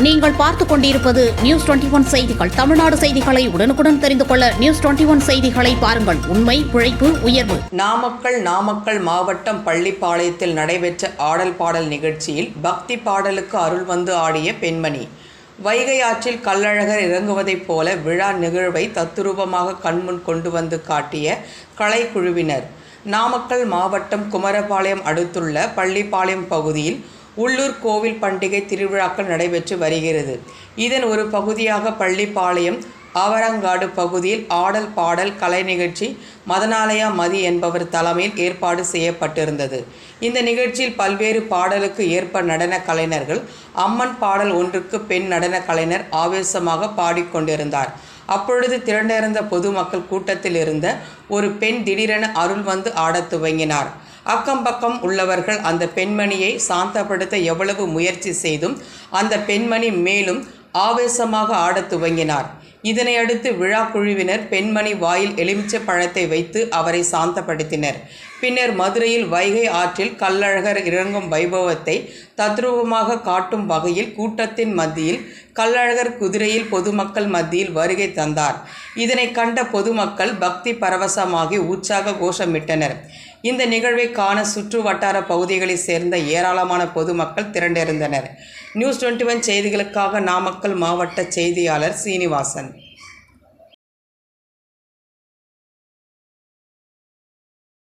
நீங்கள் பார்த்துக் கொண்டிருப்பது நியூஸ் டுவெண்டி ஒன் செய்திகள். தமிழ்நாடு செய்திகளை உடனுக்குடன் தெரிந்து கொள்ள நியூஸ் டுவெண்டி ஒன் செய்திகளை பாருங்கள். உண்மை உழைப்பு உயர்வு. நாமக்கல் நாமக்கல் மாவட்டம் பள்ளிப்பாளையத்தில் நடைபெற்ற ஆடல் பாடல் நிகழ்ச்சியில் பக்தி பாடலுக்கு அருள் வந்து ஆடிய பெண்மணி. வைகை ஆற்றில் கள்ளழகர் இறங்குவதைப் போல விழா நிகழ்வை தத்துரூபமாக கண்முன் கொண்டு வந்து காட்டிய கலைக்குழுவினர். நாமக்கல் மாவட்டம் குமரபாளையம் அடுத்துள்ள பள்ளிப்பாளையம் பகுதியில் உள்ளூர் கோவில் பண்டிகை திருவிழாக்கள் நடைபெற்று வருகிறது. இதன் ஒரு பகுதியாக பள்ளிப்பாளையம் ஆவரங்காடு பகுதியில் ஆடல் பாடல் கலை நிகழ்ச்சி மதனாலயா மதி என்பவர் தலைமையில் ஏற்பாடு செய்யப்பட்டிருந்தது. இந்த நிகழ்ச்சியில் பல்வேறு பாடலுக்கு ஏற்ப நடன கலைஞர்கள் அம்மன் பாடல் ஒன்றுக்கு பெண் நடன கலைஞர் ஆவேசமாக பாடிக்கொண்டிருந்தார். அப்பொழுது திரண்டிருந்த பொதுமக்கள் கூட்டத்தில் இருந்த ஒரு பெண் திடீரென அருள் வந்து ஆடத் துவங்கினார். அக்கம் பக்கம் உள்ளவர்கள் அந்த பெண்மணியை சாந்தப்படுத்த எவ்வளவு முயற்சி செய்தும் அந்த பெண்மணி மேலும் ஆவேசமாக ஆடத் துவங்கினார். இதனையடுத்து விழா குழுவினர் பெண்மணி வாயில் எலுமிச்சை பழத்தை வைத்து அவரை சாந்தப்படுத்தினர். பின்னர் மதுரையில் வைகை ஆற்றில் கள்ளழகர் இறங்கும் வைபவத்தை தத்ரூபமாக காட்டும் வகையில் கூட்டத்தின் மத்தியில் கள்ளழகர் குதிரையில் பொதுமக்கள் மத்தியில் வருகை தந்தார். இதனை கண்ட பொதுமக்கள் பக்தி பரவசமாகி உற்சாக கோஷமிட்டனர். இந்த நிகழ்வை காண சுற்று வட்டார பகுதிகளைச் சேர்ந்த ஏராளமான பொதுமக்கள் திரண்டிருந்தனர். நியூஸ் டுவெண்ட்டி ஒன் செய்திகளுக்காக நாமக்கல் மாவட்ட செய்தியாளர் சீனிவாசன்.